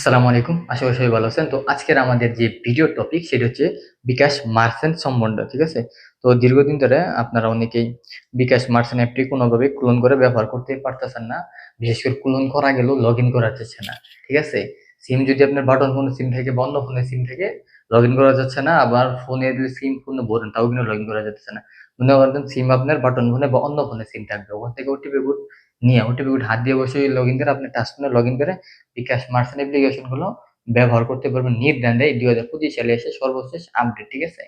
আসসালামু আলাইকুম। আশা করি সবাই ভালো আছেন। তো আজকের আমাদের যে ভিডিও টপিক সেটা হচ্ছে বিকাশ মার্চেন্ট সম্বন্ধে, ঠিক আছে? তো দীর্ঘদিন ধরে আপনারা অনেকেই বিকাশ মার্চেন্ট অ্যাপটি কোনোভাবে ক্লোন করে ব্যবহার করতে পারতেছেন না। বিশেষ করে ক্লোন করা গেলেও লগ ইন করা যাচ্ছে না, ঠিক আছে? সিম যদি আপনার বাটন ফোনের সিম থেকে বন্ধ ফোনের সিম থেকে লগ ইন করা যাচ্ছে না, আবার ফোনে যদি সিম ফোনে ভরেন, তাও কিন্তু লগ ইন করা যাচ্ছে না। মনে করেন সিম আপনার বাটন ফোনে বা অন্য ফোনে সিম থাকবে। ওখান থেকে ওটিপি কোড নিয়ে ওটিপি কোড হাত দিয়ে বসে লগ ইন করে আপনি টাচ ফোনে লগ ইন করে বিকাশ মার্চেন্ট অ্যাপ্লিকেশনগুলো ব্যবহার করতে পারবেন নির্দ্বন্দ্বে দুই হাজার পঁচিশ সালে এসে সর্বশেষ আপডেট ঠিক আছে?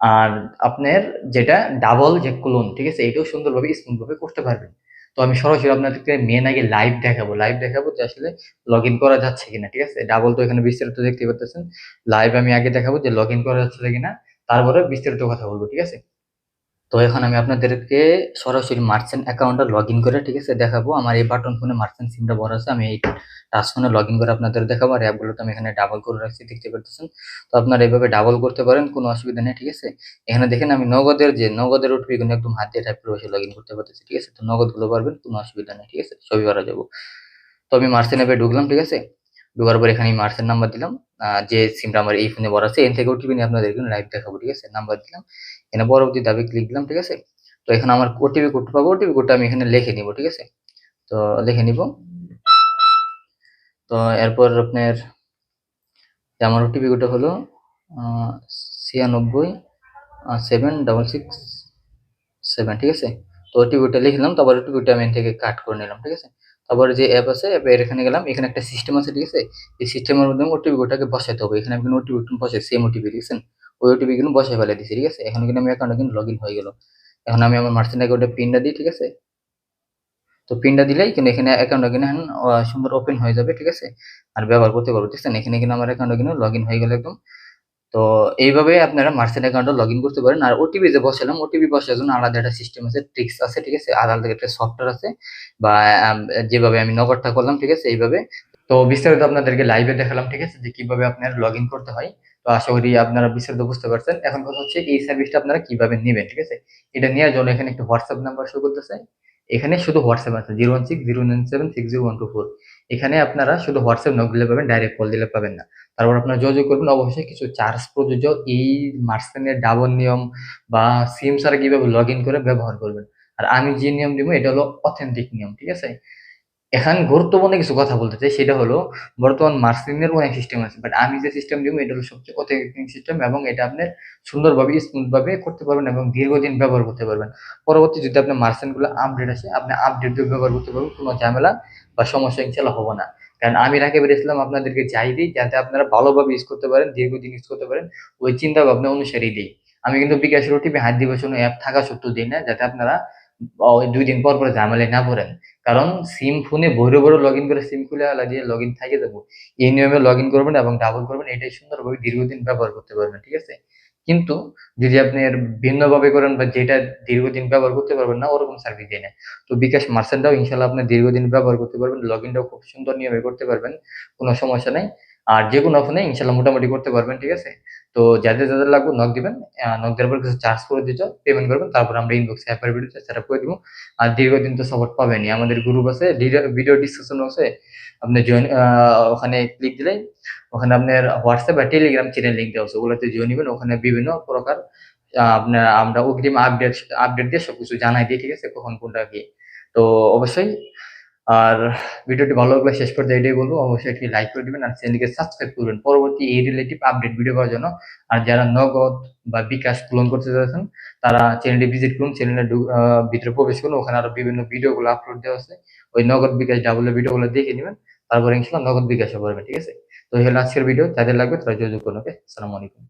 আর আপনার যেটা ডাবল যে ক্লোন ঠিক আছে? এটাও সুন্দরভাবে স্মুথ ভাবে করতে পারবেন। তো আমি সরাসরি আপনাদেরকে মেন আগে লাইভ দেখাবো। লাইভ দেখাবো যে আসলে লগ করা যাচ্ছে কিনা, ঠিক আছে? ডাবল তো এখানে বিস্তারিত দেখতে পাচ্ছেন লাইভ আমি আগে দেখাবো যে লগ করা যাচ্ছে কিনা, তারপরে বিস্তারিত কথা বলব, ঠিক আছে? তো এখন আমি আপনাদেরকে সরাসরি মার্চেন্ট অ্যাকাউন্টটা লগ করে, ঠিক আছে, দেখাবো। আমার এই বাটন ফোনে মার্চেন্ট সিমটা বড় আছে, আমি এই টাচ ফোনে লগ করে আপনাদের দেখাবো। আর অ্যাপগুলো তো আমি এখানে ডাবল করে রাখছি, দেখতে পাচ্ছেন তো আপনারা এইভাবে ডাবল করতে পারেন, কোনো অসুবিধা নেই, ঠিক আছে? এখানে দেখেন আমি নগদের যে, নগদের ওটিপি কিন্তু একদম হাত দিয়ে টাইপ করে বসে লগ করতে পারতেছি, ঠিক আছে? তো নগদগুলো পারবেন, কোনো অসুবিধা নেই, ঠিক আছে? ছবি করা যাব। তো আমি মার্চেন্ট অ্যাপে ঢুকলাম, ঠিক আছে? ঢোকার পর এখানে মার্চেন্ট নাম্বার দিলাম। যে সিমটা আমার এই ফোনে বড় আছে এন থেকে ওটিপি নিয়ে আপনাদের এখানে লাইভ দেখাবো, ঠিক আছে? নাম্বার দিলাম। এখানে পরবর্তী দাবি ক্লিক দিলাম, ঠিক আছে? তো এখানে আমার ওটিপি কোড পাবো ওটিপি কোডটা আমি এখানে লিখে নিব, ঠিক আছে? তো লিখে নিব। তো এরপর আপনার আমার ওটিপি কোডটা হলো ছিয়ানব্বই সেভেন ডাবল সিক্স সেভেন ঠিক আছে? তো ওটিপি কোডটা লিখলাম, তারপর ওটিপি কোডটা আমি থেকে কাট করে নিলাম, ঠিক আছে? তারপরে যে অ্যাপ আছে অ্যাপের এখানে গেলাম, এখানে একটা সিস্টেম আছে, ঠিক আছে? এই সিস্টেমের মধ্যে ওটিপি ওটাকে বসাতে হবে। এখানে আমি কিন্তু ওটিপি বসাই সেম ওটিপি দেখছেন ওই ওটিপি কিন্তু বসাই ফেলে দিছি, ঠিক আছে? এখন কিন্তু আমি অ্যাকাউন্টে কিন্তু লগ ইন হয়ে গেল। এখন আমি আমার মার্চেন্ট অ্যাকাউন্টে পিনটা দিই, ঠিক আছে? তো পিনটা দিলেই কিন্তু এখানে অ্যাকাউন্টটা কিন্তু এখন সুন্দর ওপেন হয়ে যাবে, ঠিক আছে? আর ব্যবহার করতে পারব আছে? এখানে কিন্তু আমার অ্যাকাউন্টে কিন্তু লগ ইন হয়ে গেল একদম। তো এইভাবে আপনারা মার্চেন্ট অ্যাকাউন্টে লগ ইন করতে পারেন। আর ওটিপি যে বসালাম ওটিপি বসার জন্য আলাদা একটা সিস্টেম আছে ট্রিক্স আছে, ঠিক আছে? আলাদা একটা সফটওয়্যার আছে। বা যেভাবে আমি নগদটা করলাম, ঠিক আছে? এইভাবে। তো বিস্তারিত আপনাদেরকে লাইভে দেখালাম, ঠিক আছে? যে কীভাবে আপনার লগ করতে হয়। তো আশা করি আপনারা বিস্তারিত বুঝতে পারছেন। এখন কথা হচ্ছে, এই সার্ভিসটা আপনারা কীভাবে নেবেন, ঠিক আছে? এটা নেওয়ার জন্য এখানে একটা হোয়াটসঅ্যাপ নাম্বার শো করতেছে এখানে শুধু হোয়াটসঅ্যাপ আছে zero one six zero nine seven six zero one two four এখানে আপনারা শুধু হোয়াটসঅ্যাপ নক দিলে পাবেন ডাইরেক্ট কল দিলে পাবেন না। তারপর আপনারা যোগাযোগ করবেন, অবশ্যই কিছু চার্জ প্রযোজ্য। এই মার্সেনের ডাবল নিয়ম বা সিম ছাড়া কীভাবে লগ করে ব্যবহার করবেন। আর আমি যে নিয়ম দিব, এটা হলো অথেন্টিক নিয়ম, ঠিক আছে? এখন গুরুত্বপূর্ণ কিছু কথা বলতে চাই, সেটা হলো বর্তমান মার্সিনের অনেক সিস্টেম আছে বাট আমি যে সিস্টেম দিব, এটা হলো সবচেয়ে অথেন্টিক সিস্টেম এবং এটা আপনার সুন্দরভাবে স্মুথ ভাবে করতে পারবেন এবং দীর্ঘদিন ব্যবহার করতে পারবেন। পরবর্তী যদি আপনার মার্সেনগুলো আপডেট আসে, আপনি আপডেট দিয়ে ব্যবহার করতে পারবেন, কোনো ঝামেলা বা সমস্যা ইনশাল্লাহ হবে না। কারণ আমি রাকিবুল ইসলাম আপনাদেরকে চাই দিই যাতে আপনারা ভালোভাবে ইউজ করতে পারেন দীর্ঘদিন ইউজ করতে পারেন, ওই চিন্তা ভাবনা অনুসারেই দিই। আমি কিন্তু বিকাশের ওটিপি হাত দিবস অ্যাপ থাকা সত্ত্বেও দিই না, যাতে আপনারা দুই দিন পর পর ঝামেলায় না পড়েন। কারণ সিম ফোনে বড় বড় লগ ইন করে সিম খুলে লাগিয়ে লগ ইন থাকে যাব এই নিয়মে লগ ইন করবেন এবং ডাবল করবেন, এটাই সুন্দরভাবে দীর্ঘদিন ব্যবহার করতে পারবেন, ঠিক আছে? কিন্তু যদি আপনি এর ভিন্নভাবে করেন বা যেটা দীর্ঘদিন ব্যবহার করতে পারবেন না, ওরকম সার্ভিস দেয় না। তো বিকাশ মার্চেন্টটাও ইনশাল্লাহ আপনি দীর্ঘদিন ব্যবহার করতে পারবেন লগ খুব সুন্দর নিয়মে করতে পারবেন, কোনো সমস্যা নাই। আর যে কোনো ফোনে ইনশাল্লাহ মোটামুটি করতে পারবেন, ঠিক আছে? তো যাদের যাদের লাগবে নক দিবেন নক দেওয়ার পর কিছু চার্জ করে দিতে পেমেন্ট করবেন, তারপর আমরা ইনবক্সে অ্যাপের ভিডিও সেট আপ করে দিব। আর দীর্ঘদিন তো সাপোর্ট পাবেনি আমাদের গ্রুপ আছে ভিডিও ডিসকাশন আছে, আপনি জয়েন ওখানে ক্লিক দিলেই, ওখানে আপনার হোয়াটসঅ্যাপ বা টেলিগ্রাম চ্যানেল লিঙ্ক দেওয়া আছে, ওগুলোতে জয়েন নেবেন। ওখানে বিভিন্ন প্রকার আপনার আমরা অগ্রিম আপডেট আপডেট দিয়ে সবকিছু জানাই দিই, ঠিক আছে? কখন কোনটা কি? তো অবশ্যই আর ভিডিওটি ভালো লাগলে শেষ পর্যন্ত এটাই বলব, অবশ্যই একটি লাইক করে দিবেন আর চ্যানেলকে সাবস্ক্রাইব করবেন। পরবর্তী এই রিলেটিভ আপডেট ভিডিও পাওয়ার জন্য আর যারা নগদ বা বিকাশ ক্লোন করতে চাচ্ছেন তারা চ্যানেলটি ভিজিট করুন চ্যানেলের ভিতরে প্রবেশ করুন, ওখানে আরও বিভিন্ন ভিডিওগুলো আপলোড দেওয়া আছে। ওই নগদ বিকাশ ডাবলের ভিডিওগুলো দেখে নেবেন, তারপরে ইনশাল্লাহ নগদ বিকাশও করবেন ঠিক আছে? তো এই হলো আজকের ভিডিও যাদের লাগবে তারা যোগাযোগ করুন ওকে আসসালামু আলাইকুম।